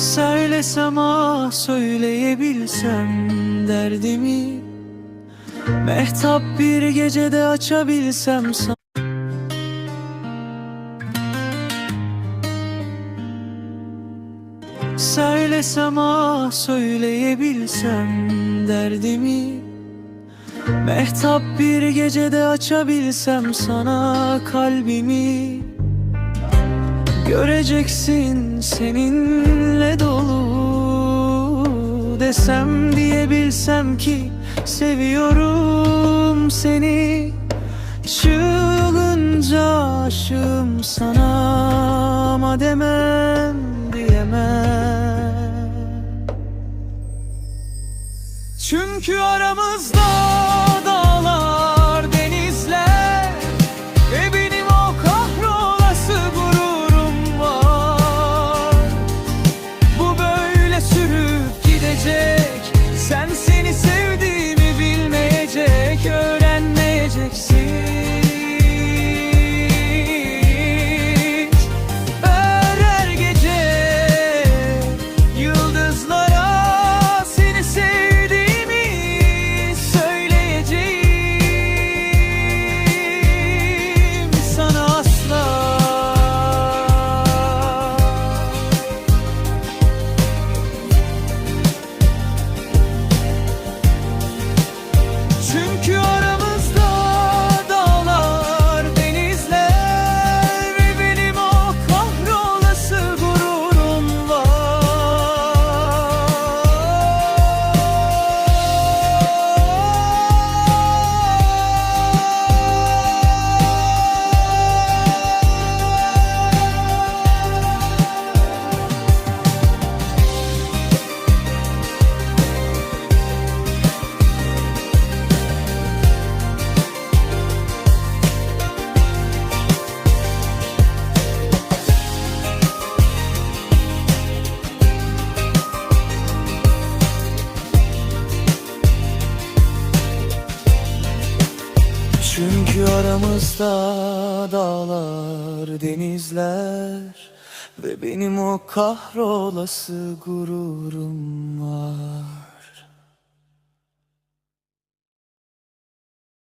Söylesem ah söyleyebilsem derdimi. Mehtap bir gecede açabilsem sana Söylesem ah söyleyebilsem derdimi. Mehtap bir gecede açabilsem sana kalbimi. Göreceksin dolu Desem diyebilsem ki seviyorum seni. Çığlınca aşığım sana ama demem diyemem. Çünkü aramızda Çünkü aramızda dağlar, denizler Ve benim o kahrolası gururum var